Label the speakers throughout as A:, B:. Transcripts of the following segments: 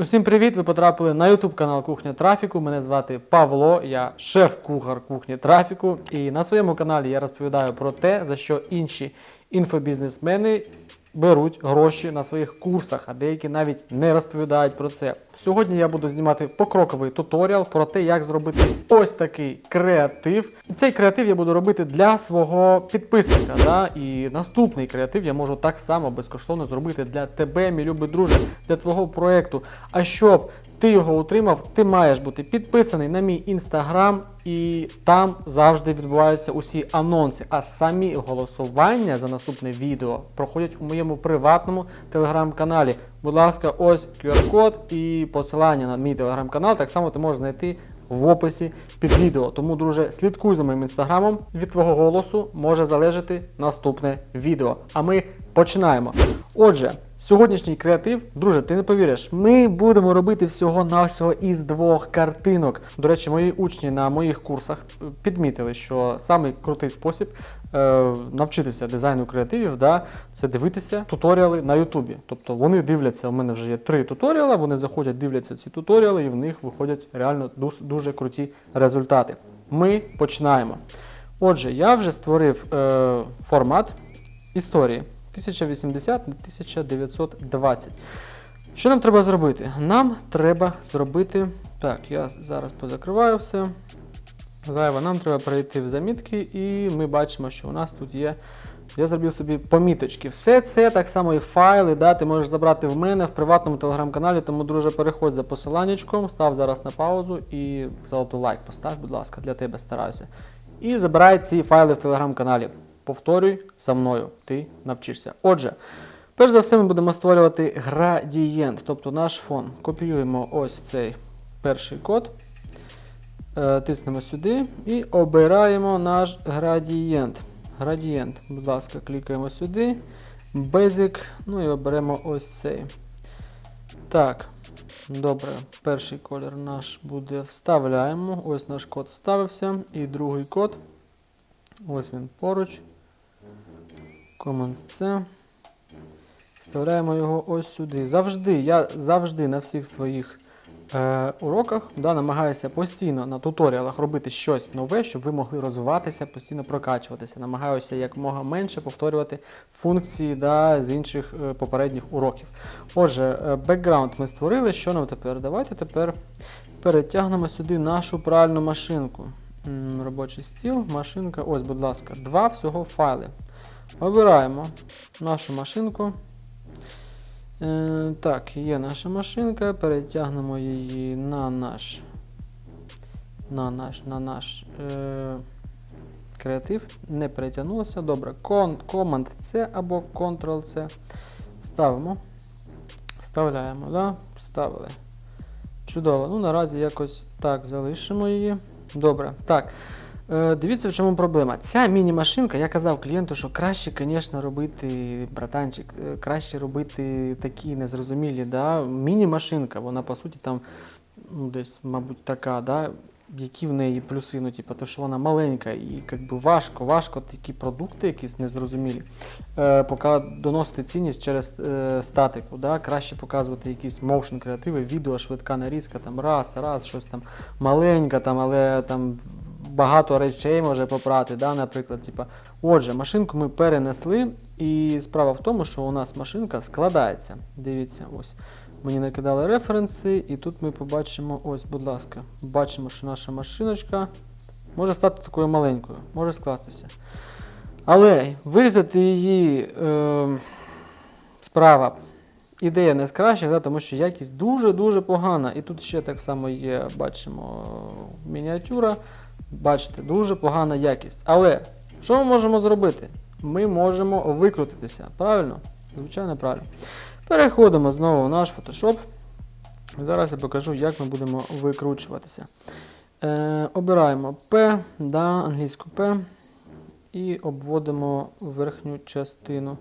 A: Усім привіт! Ви потрапили на YouTube канал Кухня Трафіку. Мене звати Павло, я шеф-кухар кухні трафіку. І на своєму каналі я розповідаю про те, за що інші інфобізнесмени беруть гроші на своїх курсах, а деякі навіть не розповідають про це. Сьогодні я буду знімати покроковий туторіал про те, як зробити ось такий креатив. Цей креатив я буду робити для свого підписника. Да? І наступний креатив я можу так само безкоштовно зробити для тебе, мій любий друже, для твого проекту. А щоб ти його отримав, ти маєш бути підписаний на мій інстаграм, і там завжди відбуваються усі анонси. А самі голосування за наступне відео проходять у моєму приватному телеграм-каналі. Будь ласка, ось QR-код і посилання на мій телеграм-канал. Так само ти можеш знайти в описі під відео. Тому, друже, слідкуй за моїм інстаграмом. Від твого голосу може залежати наступне відео. А ми починаємо. Отже. Сьогоднішній креатив, друже, ти не повіриш, ми будемо робити всього навсього із двох картинок. До речі, мої учні на моїх курсах е, підмітили, що самий крутий спосіб е, навчитися дизайну креативів, да, це дивитися туторіали на Ютубі. Тобто вони дивляться, у мене вже є три туторіали, вони заходять, дивляться ці туторіали, і в них виходять реально дуже круті результати. Ми починаємо. Отже, я вже створив е, формат історії 1080 на 1920. Що нам треба зробити? Нам треба зробити. Так, я зараз позакриваю все. Зайво, нам треба перейти в замітки, і ми бачимо, що у нас тут є. Я зробив собі поміточки. Все це так само і файли, да, ти можеш забрати в мене в приватному телеграм-каналі, тому, друже, переходь за посиланнячком, став зараз на паузу і золотий лайк постав, будь ласка, для тебе стараюся. І забирай ці файли в телеграм-каналі. Повторюй за мною, ти навчишся. Отже, перш за все, ми будемо створювати градієнт, тобто наш фон. Копіюємо ось цей перший код. Е, Тиснемо сюди і обираємо наш градієнт. Градієнт, будь ласка, клікаємо сюди. Basic, ну і оберемо ось цей. Так, добре, перший колір наш буде вставляємо. Ось наш код вставився. І другий код. Ось він поруч. Command C. Вставляємо його ось сюди. Завжди, я завжди на всіх своїх е, уроках да, намагаюся постійно на туторіалах робити щось нове, щоб ви могли розвиватися, постійно прокачуватися. Намагаюся якомога менше повторювати функції да, з інших е, попередніх уроків. Отже, е, бекграунд ми створили. Що нам тепер? Давайте тепер перетягнемо сюди нашу пральну машинку. Робочий стіл, машинка. Ось, будь ласка, два всього файли. Обираємо нашу машинку. Е, так, є наша машинка. Перетягнемо її на наш. На наш, на наш е, креатив. Не перетягнулося. Добре. Command C або Ctrl-C. Ставимо. Вставляємо, да? Вставили. Чудово. Ну, наразі якось так залишимо її. Добре. Так. Е, Дивіться, в чому проблема. Ця міні-машинка, я казав клієнту, що краще, звісно, робити, братанчик, е, краще робити такі незрозумілі. Да? Міні-машинка, вона по суті там ну, десь, мабуть, така, да? які в неї плюси, ну, типу, то, що вона маленька і як би, важко, важко такі продукти якісь незрозумілі. Е, поки доносити цінність через е, статику. Да? Краще показувати якісь моушн креативи, відео, швидка нарізка, там раз, раз, щось там маленьке, там, але там багато речей може попрати, да, наприклад. Типа. Отже, машинку ми перенесли, і справа в тому, що у нас машинка складається. Дивіться, ось. Мені накидали референси, і тут ми побачимо, ось, будь ласка, бачимо, що наша машиночка може стати такою маленькою, може скластися. Але вирізати її е, справа ідея не з кращих, да, тому що якість дуже-дуже погана. І тут ще так само є, бачимо, мініатюра. Бачите, дуже погана якість. Але що ми можемо зробити? Ми можемо викрутитися. Правильно? Звичайно, правильно. Переходимо знову в наш Photoshop. Зараз я покажу, як ми будемо викручуватися. Е, обираємо P, да, англійську P, і обводимо верхню частину.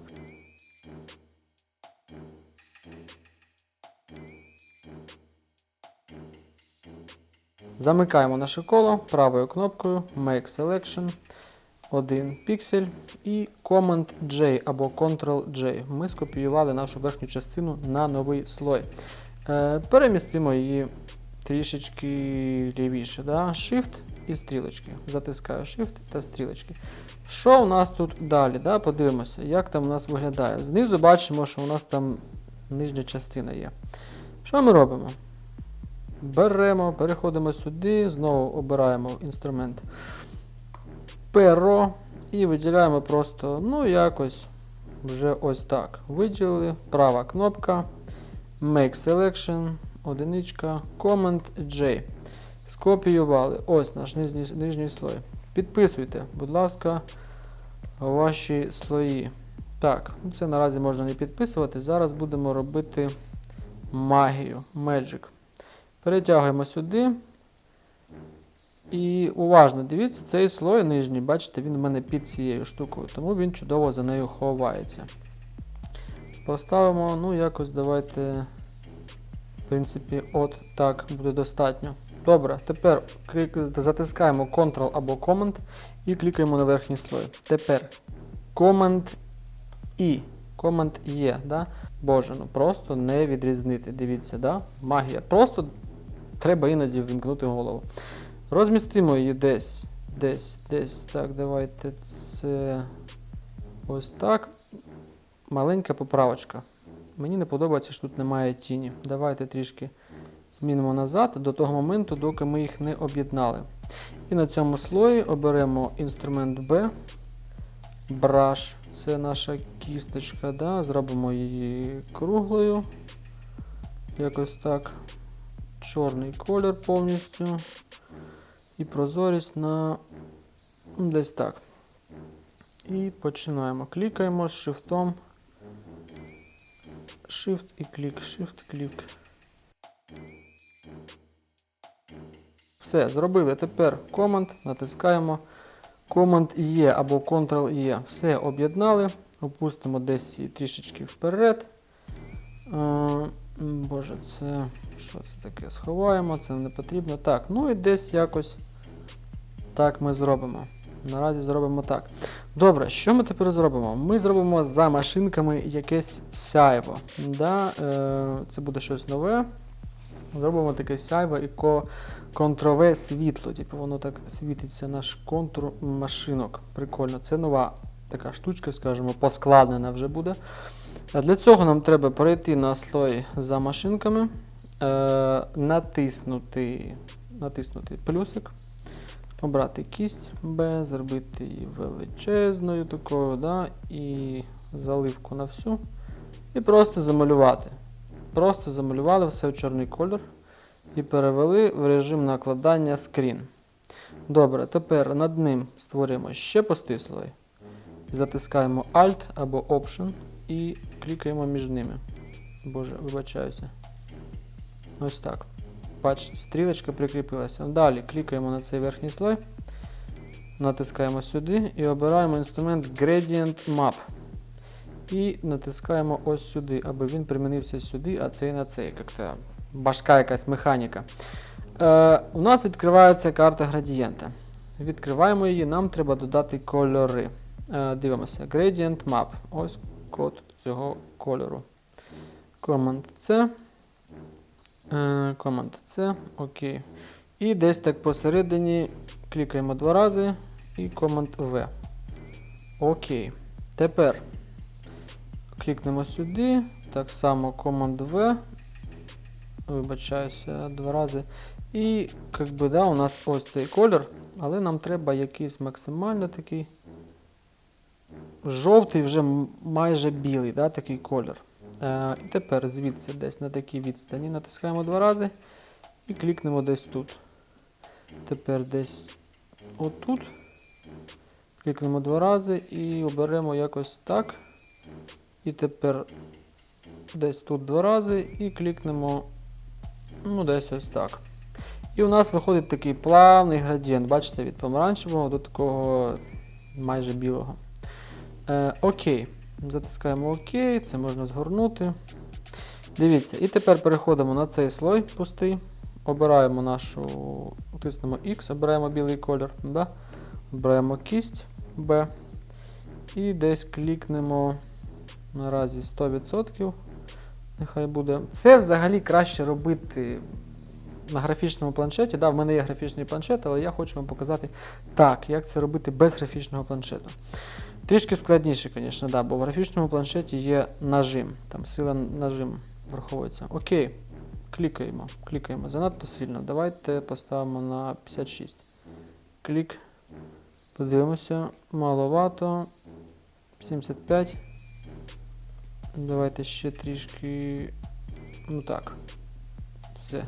A: Замикаємо наше коло правою кнопкою Make Selection, один піксель і Command J або Ctrl J. Ми скопіювали нашу верхню частину на новий слой. Е, перемістимо її трішечки лівіше. Да? Shift і стрілочки. Затискаю Shift та стрілочки. Що у нас тут далі? Да? Подивимося, як там у нас виглядає. Знизу бачимо, що у нас там нижня частина є. Що ми робимо? Беремо, переходимо сюди, знову обираємо інструмент перо і виділяємо просто, ну, якось вже ось так. Виділили, права кнопка, Make Selection, одиничка, Command J. Скопіювали. Ось наш нижній, нижній слой. Підписуйте, будь ласка, ваші слої. Так, це наразі можна не підписувати. Зараз будемо робити магію, Magic. Перетягуємо сюди. І уважно дивіться, цей слой нижній, бачите, він у мене під цією штукою, тому він чудово за нею ховається. Поставимо, ну, якось давайте. В принципі, от так буде достатньо. Добре, тепер затискаємо Ctrl або Command і клікаємо на верхній слой. Тепер Command І. Command Є. Да? Боже, ну просто не відрізнити. Дивіться, да? магія. Просто треба іноді вімкнути голову. Розмістимо її десь, десь, десь. Так, давайте це ось так. Маленька поправочка. Мені не подобається, що тут немає тіні. Давайте трішки змінимо назад до того моменту, доки ми їх не об'єднали. І на цьому слої оберемо інструмент B. Brush. Це наша кісточка. Да? Зробимо її круглою. Якось так. Чорний колір повністю. І прозорість на десь так. І починаємо. Клікаємо з шифтом. Shift і клік, Shift, клік. Все, зробили. Тепер Command, натискаємо. Command є або Ctrl є. Все об'єднали. Опустимо десь трішечки вперед. Боже, це що це таке? Сховаємо, це не потрібно. Так, ну і десь якось так ми зробимо. Наразі зробимо так. Добре, що ми тепер зробимо? Ми зробимо за машинками якесь сяйво. Да? Е, це буде щось нове. Зробимо таке сяйво і ко- контрове світло. Типу воно так світиться наш контур машинок. Прикольно. Це нова така штучка, скажімо, поскладнена вже буде. А Для цього нам треба перейти на слой за машинками, е, натиснути, натиснути плюсик, обрати кість B, зробити її величезною такою, да, і заливку на всю. І просто замалювати. Просто замалювали все в чорний колір і перевели в режим накладання скрін. Добре, тепер над ним створюємо ще пустий. Затискаємо Alt або Option і клікаємо між ними. Боже, вибачаюся. Ось так. Бачите, стрілочка прикріпилася. Далі клікаємо на цей верхній слой, натискаємо сюди і обираємо інструмент Gradient Map. І натискаємо ось сюди, аби він примінився сюди, а цей на цей. Як-то башка якась механіка. Е, у нас відкривається карта градієнта. Відкриваємо її, нам треба додати кольори. Е, дивимося, Gradient Map. Ось код цього кольору. Command C. Е, Command C. Окей. І десь так посередині клікаємо два рази і Command V. Окей. Тепер клікнемо сюди. Так само Command V. Вибачаюся два рази. І як да, у нас ось цей колір, але нам треба якийсь максимально такий жовтий, вже майже білий, да, такий колір. Е, і тепер звідси десь на такій відстані натискаємо два рази і клікнемо десь тут. Тепер десь отут. Клікнемо два рази і оберемо якось так. І тепер десь тут два рази і клікнемо ну, десь ось так. І у нас виходить такий плавний градієнт, бачите, від помаранчевого до такого майже білого. Е, окей. Затискаємо ОК, це можна згорнути. Дивіться, і тепер переходимо на цей слой пустий. Обираємо нашу, тиснемо X, обираємо білий колір. Да? Обираємо кість B. І десь клікнемо наразі 100%. Нехай буде. Це взагалі краще робити на графічному планшеті. Да, в мене є графічний планшет, але я хочу вам показати так, як це робити без графічного планшету. Трішки складніше, звісно, да, бо в графічному планшеті є нажим. Там сила нажим враховується. Окей, клікаємо. Клікаємо занадто сильно. Давайте поставимо на 56. Клік. Подивимося. Маловато. 75. Давайте ще трішки. Ну так. Все.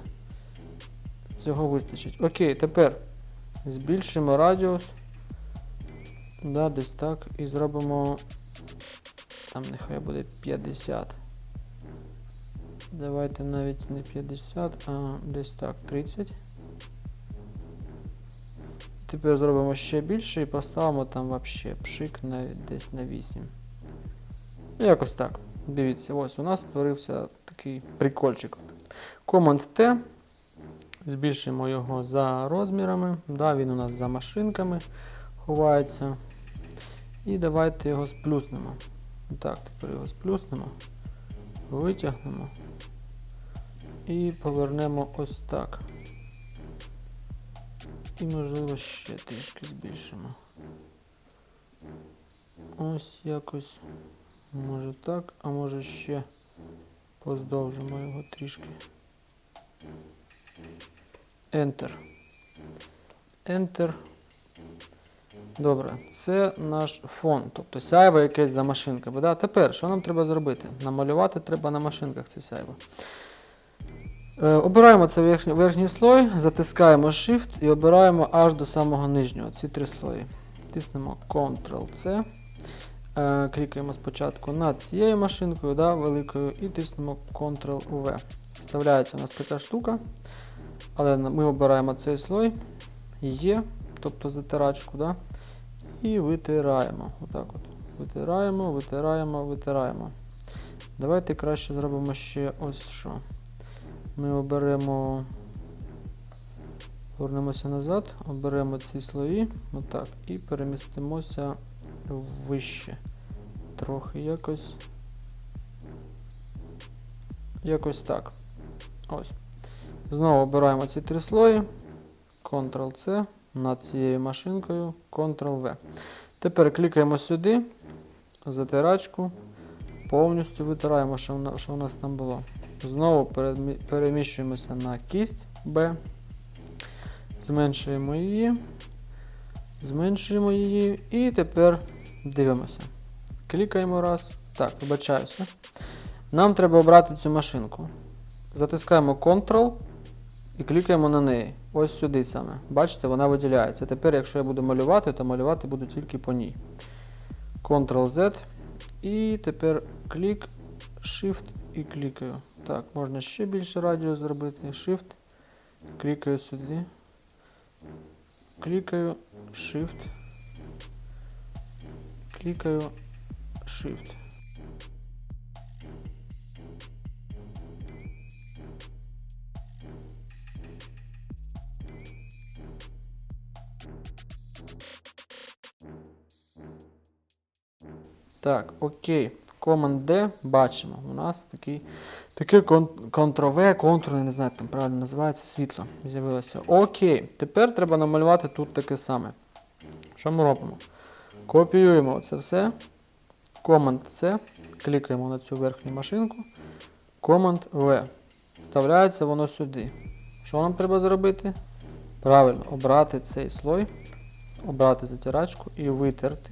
A: Цього вистачить. Окей, тепер збільшимо радіус. Да, десь так. І зробимо. Там нехай буде 50. Давайте навіть не 50, а десь так, 30. Тепер зробимо ще більше і поставимо там вообще пшик навіть десь на 8. Ну, Якось так. Дивіться, ось у нас створився такий прикольчик. Command T. Збільшимо його за розмірами. Да, він у нас за машинками ховається. І давайте його сплюснемо. Так, тепер його сплюснемо. Витягнемо. І повернемо ось так. І можливо ще трішки збільшимо. Ось якось. Може так, а може ще поздовжимо його трішки. Enter. Enter. Добре, це наш фон, тобто сяйво якесь за машинками. Да? Тепер, що нам треба зробити? Намалювати треба на машинках це сяйво. Е, обираємо цей верхній, верхній слой, затискаємо Shift і обираємо аж до самого нижнього, ці три слої. Тиснемо Ctrl-C. Е, клікаємо спочатку над цією машинкою, да, великою, і тиснемо Ctrl-V. Вставляється у нас така штука. Але ми обираємо цей слой, є, тобто затирачку, да, і витираємо. Отак от. Витираємо, витираємо, витираємо. Давайте краще зробимо ще ось що. Ми оберемо, повернемося назад, оберемо ці слої, отак, і перемістимося вище. Трохи якось. Якось так. Ось. Знову обираємо ці три слої. Ctrl-C над цією машинкою, Ctrl-V. Тепер клікаємо сюди, затирачку, повністю витираємо, що, у нас там було. Знову переміщуємося на кість B, зменшуємо її, зменшуємо її і тепер дивимося. Клікаємо раз. Так, вибачаюся. Нам треба обрати цю машинку. Затискаємо Ctrl і клікаємо на неї. Ось сюди саме. Бачите, вона виділяється. Тепер, якщо я буду малювати, то малювати буду тільки по ній. Ctrl-Z. І тепер клік, Shift і клікаю. Так, можна ще більше радіус зробити. Shift. Клікаю сюди. Клікаю Shift. Клікаю Shift. Так, окей. Command D бачимо. У нас такий, таке Ctrl-V, контур, не знаю, там правильно називається, світло з'явилося. Окей. Тепер треба намалювати тут таке саме. Що ми робимо? Копіюємо це все. Command-C. Клікаємо на цю верхню машинку. Command-V. Вставляється воно сюди. Що нам треба зробити? Правильно, обрати цей слой, обрати затирачку і витерти.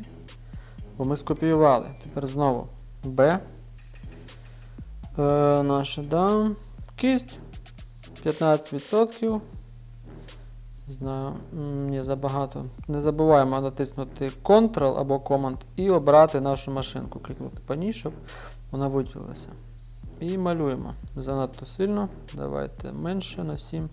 A: Бо ми скопіювали. Тепер знову B. Е, наша да. Кість 15%. Не знаю, м, забагато. Не забуваємо натиснути Ctrl або Command і обрати нашу машинку. Клікнути по ній, щоб вона виділилася. І малюємо. Занадто сильно. Давайте менше на 7.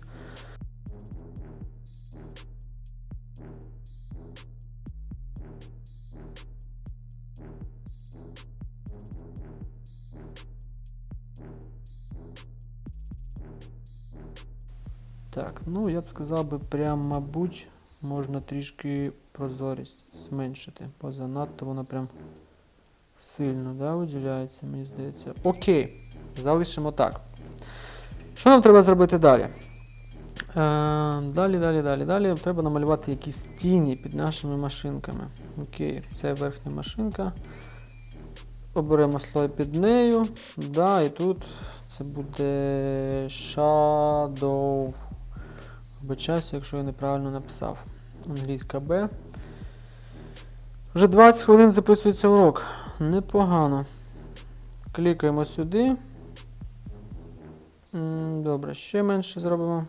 A: Так, ну я б сказав би, прям, мабуть, можна трішки прозорість зменшити, бо занадто воно прям сильно да, виділяється, мені здається. Окей, залишимо так. Що нам треба зробити далі? Е, далі, далі, далі, далі. Треба намалювати якісь тіні під нашими машинками. Окей, це верхня машинка. Оберемо слой під нею. Да, і тут це буде Shadow. Вибачаюся, якщо я неправильно написав. Англійська Б. Вже 20 хвилин записується урок. Непогано. Клікаємо сюди. Добре, ще менше зробимо.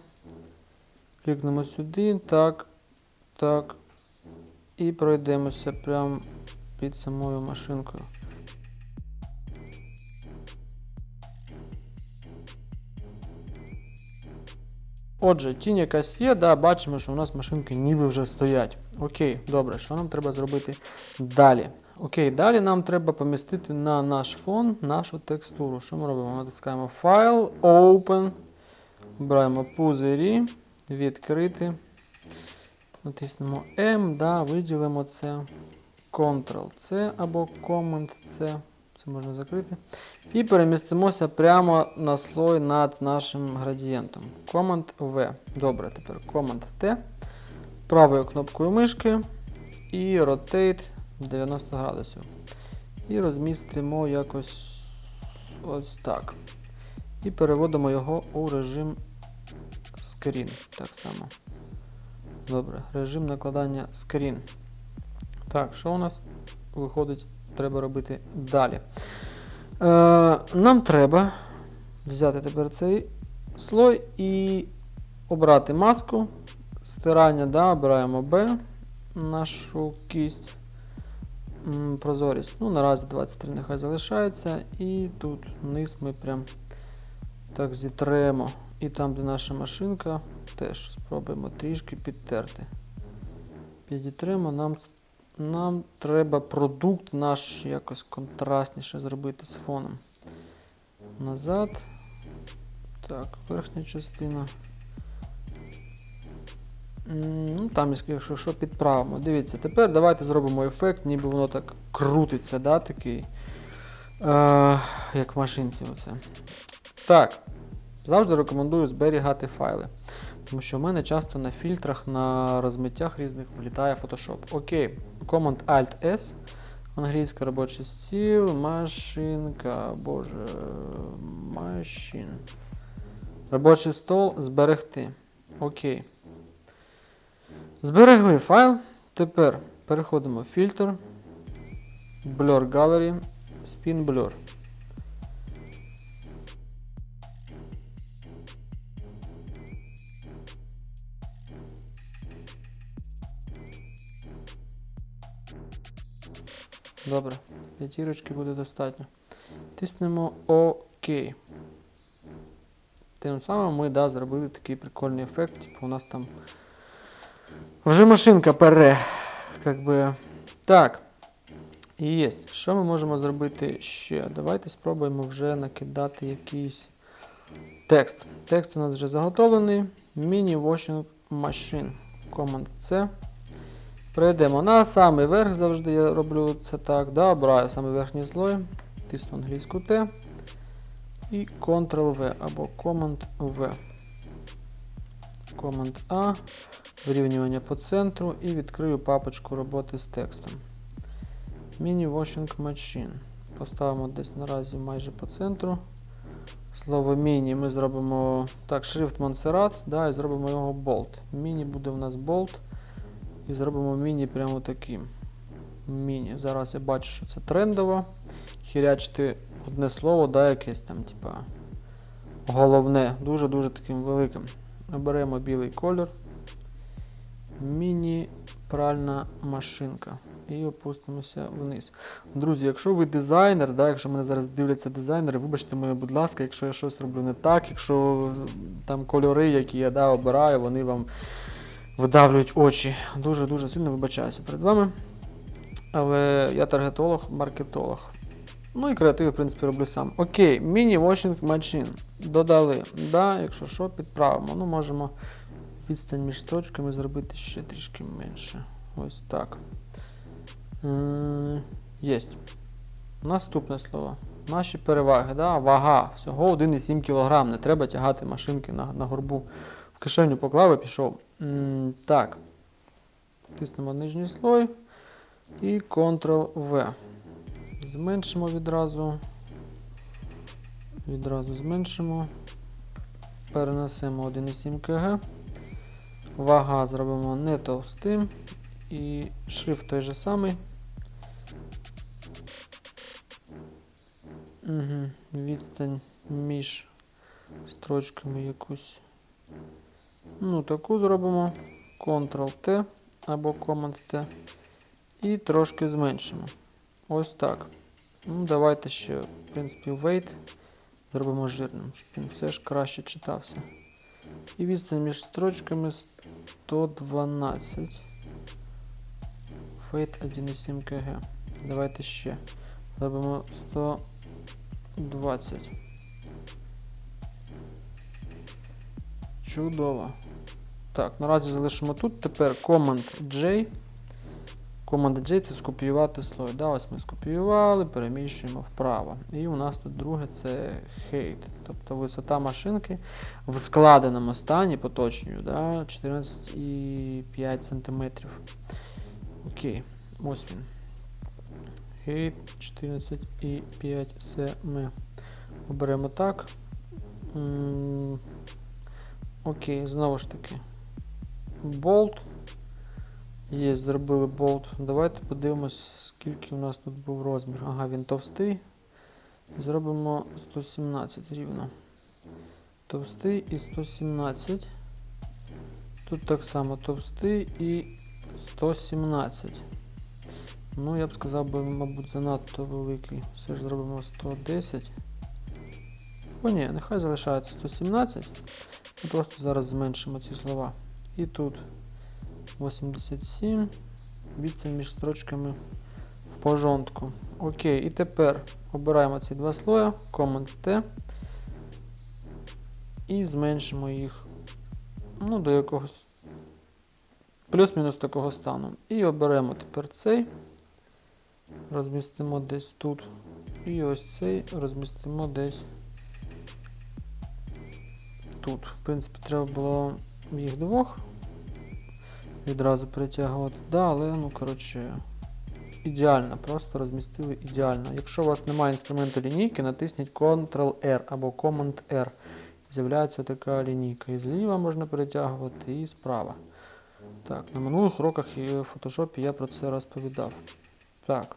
A: Клікнемо сюди. Так. Так. І пройдемося прямо під самою машинкою. Отже, тінь якась є, да, бачимо, що у нас машинки ніби вже стоять. Окей, добре, що нам треба зробити далі? Окей, далі нам треба помістити на наш фон нашу текстуру. Що ми робимо? Натискаємо File, Open, обираємо пузирі, відкрити. Натиснемо M, да, виділимо це. Ctrl-C або Command-C. Це можна закрити. І перемістимося прямо на слой над нашим градієнтом. Command-V. Добре, тепер Command-T. Правою кнопкою мишки і Rotate 90 градусів. І розмістимо якось ось так. І переводимо його у режим Screen. Так само. Добре, режим накладання Screen. Так, що у нас виходить, треба робити далі? Е, нам треба взяти тепер цей слой і обрати маску. Стирання, да, обираємо B, нашу кість. Прозорість. Ну, наразі 23 нехай залишається. І тут вниз ми прям так зітремо. І там, де наша машинка, теж спробуємо трішки підтерти. Підітремо, нам, нам треба продукт наш якось контрастніше зробити з фоном. Назад. Так, верхня частина. Ну, там, якщо що, підправимо. Дивіться, тепер давайте зробимо ефект, ніби воно так крутиться, да, такий. Е, як в машинці. Оце. Так. Завжди рекомендую зберігати файли. Тому що в мене часто на фільтрах, на розмиттях різних влітає Photoshop. Окей, Command-Alt-S. Англійська робочий стіл, машинка, боже, машин. Робочий стол зберегти. Окей. Зберегли файл. Тепер переходимо в фільтр. Blur Gallery, Spin Blur. Добре, п'ятірочки буде достатньо. Тиснемо ОК. Тим самим ми да, зробили такий прикольний ефект. Типу у нас там вже машинка пере. Как би. Так. І є. Що ми можемо зробити ще? Давайте спробуємо вже накидати якийсь текст. Текст у нас вже заготовлений. Mini Washing Machine. Command C. Перейдемо на самий верх, завжди я роблю це так. Да, Обираю самий верхній слой, тисну англійську Т і Ctrl-V або Command-V. Command-A, вирівнювання по центру і відкрию папочку роботи з текстом. Mini Washing Machine. Поставимо десь наразі майже по центру. Слово міні ми зробимо так, шрифт Montserrat, да, і зробимо його болт. Міні буде у нас болт. І зробимо міні прямо таким. Міні. Зараз я бачу, що це трендово. Хірячити одне слово, да, якесь там, типа, головне, дуже-дуже таким великим. Оберемо білий колір. Міні пральна машинка. І опустимося вниз. Друзі, якщо ви дизайнер, да, якщо мене зараз дивляться дизайнери, вибачте мене, будь ласка, якщо я щось роблю не так, якщо там кольори, які я да, обираю, вони вам видавлюють очі. Дуже-дуже сильно вибачаюся перед вами. Але я таргетолог, маркетолог. Ну і креатив, в принципі, роблю сам. Окей, міні-washing machine. Додали. Да, якщо що, підправимо. Ну, можемо відстань між строчками зробити ще трішки менше. Ось так. Єсть. Наступне слово. Наші переваги. Да? Вага. Всього 1,7 кг. Не треба тягати машинки на, на горбу. В кишеню поклав і пішов. Так. Тиснемо нижній слой. І Ctrl-V. Зменшимо відразу. Відразу зменшимо. Перенесемо 1,7 кг. Вага зробимо не товстим. І шрифт той же самий. Угу. Відстань між строчками якусь. Ну, таку зробимо. Ctrl-T або Command-T. І трошки зменшимо. Ось так. Ну, давайте ще, в принципі, weight зробимо жирним, щоб він все ж краще читався. І відстань між строчками 112. Weight 1,7 кг. Давайте ще. Зробимо 120. Чудово. Так, наразі залишимо тут. Тепер Command J. Command J це скопіювати слой. Да, ось ми скопіювали, переміщуємо вправо. І у нас тут друге це height. Тобто висота машинки в складеному стані поточною, да, 14,5 см. Окей, ось він. Height 14,5 см. Оберемо так. Окей, знову ж таки. Болт. Є, зробили болт. Давайте подивимось, скільки у нас тут був розмір. Ага, він товстий. Зробимо 117 рівно. Товстий і 117. Тут так само товстий і 117. Ну, я б сказав би, мабуть, занадто великий. Все ж зробимо 110. О, ні, нехай залишається 117. Просто зараз зменшимо ці слова. І тут 87. Відстань між строчками в пожонтку. Окей, і тепер обираємо ці два слоя, Command T. І зменшимо їх ну, до якогось плюс-мінус такого стану. І оберемо тепер цей. Розмістимо десь тут. І ось цей розмістимо десь тут. В принципі, треба було їх двох відразу притягувати. Да, але, ну, коротше, ідеально, просто розмістили ідеально. Якщо у вас немає інструменту лінійки, натисніть Ctrl-R або Command-R. З'являється така лінійка. І зліва можна перетягувати, і справа. Так, на минулих уроках і в Photoshop я про це розповідав. Так.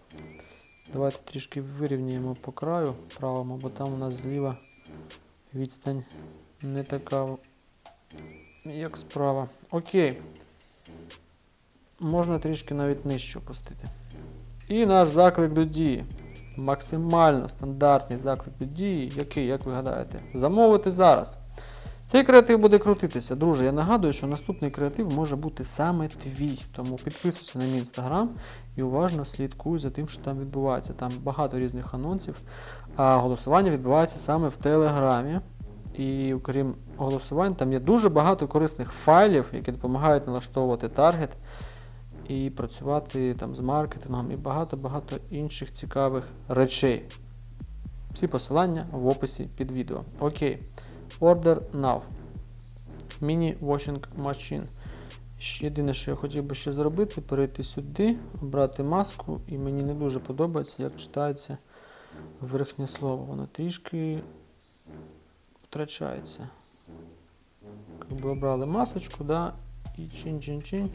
A: Давайте трішки вирівняємо по краю правому, бо там у нас зліва відстань не така, як справа. Окей. Можна трішки навіть нижче опустити. І наш заклик до дії. Максимально стандартний заклик до дії, який, як ви гадаєте, замовити зараз. Цей креатив буде крутитися. Друже, я нагадую, що наступний креатив може бути саме твій. Тому підписуйся на мій інстаграм і уважно слідкуй за тим, що там відбувається. Там багато різних анонсів. А голосування відбувається саме в Телеграмі. І окрім голосувань, там є дуже багато корисних файлів, які допомагають налаштовувати таргет і працювати там з маркетингом і багато-багато інших цікавих речей. Всі посилання в описі під відео. Окей. Order now. Mini washing machine. Єдине, що я хотів би ще зробити, перейти сюди, обрати маску, і мені не дуже подобається, як читається верхнє слово. Воно трішки втрачається. Якби обрали масочку, да, і чин-чин-чин.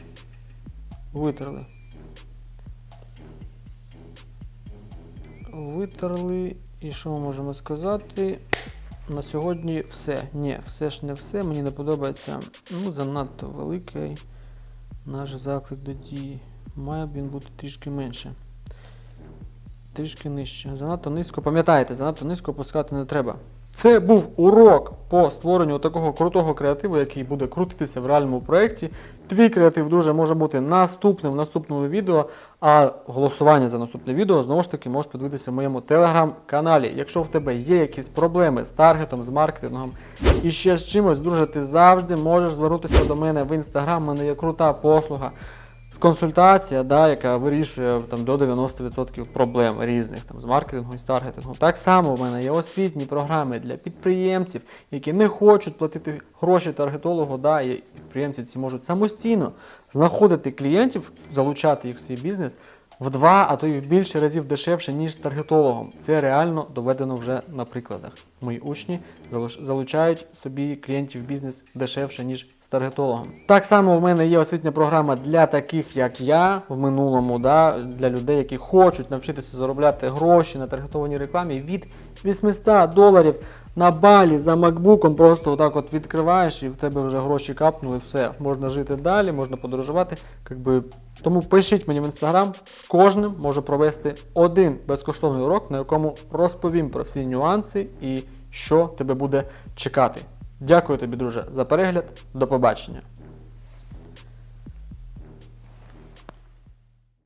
A: Витерли. Витерли. І що ми можемо сказати? На сьогодні все. Ні, все ж не все. Мені не подобається ну, занадто великий наш заклик до дії. Має він бути трішки менше. Трішки нижче. Занадто низько. Пам'ятайте, занадто низько опускати не треба. Це був урок по створенню такого крутого креативу, який буде крутитися в реальному проєкті. Твій креатив дуже може бути наступним в наступному відео, а голосування за наступне відео знову ж таки можеш подивитися в моєму телеграм-каналі. Якщо в тебе є якісь проблеми з таргетом, з маркетингом і ще з чимось, друже, ти завжди можеш звернутися до мене в інстаграм. У мене є крута послуга. Консультація, да, яка вирішує там, до 90% проблем різних там, з маркетингом і з таргетингом. Так само в мене є освітні програми для підприємців, які не хочуть платити гроші таргетологу, да, і підприємці ці можуть самостійно знаходити клієнтів, залучати їх в свій бізнес в два, а то й в більше разів дешевше, ніж з таргетологом. Це реально доведено вже на прикладах. Мої учні залуч- залучають собі клієнтів в бізнес дешевше, ніж таргетологом. Так само в мене є освітня програма для таких, як я в минулому, да, для людей, які хочуть навчитися заробляти гроші на таргетованій рекламі від 800 доларів на балі за макбуком. Просто отак от відкриваєш і в тебе вже гроші капнули, все, можна жити далі, можна подорожувати. Якби. Тому пишіть мені в інстаграм, з кожним можу провести один безкоштовний урок, на якому розповім про всі нюанси і що тебе буде чекати. Дякую тобі, друже, за перегляд. До побачення.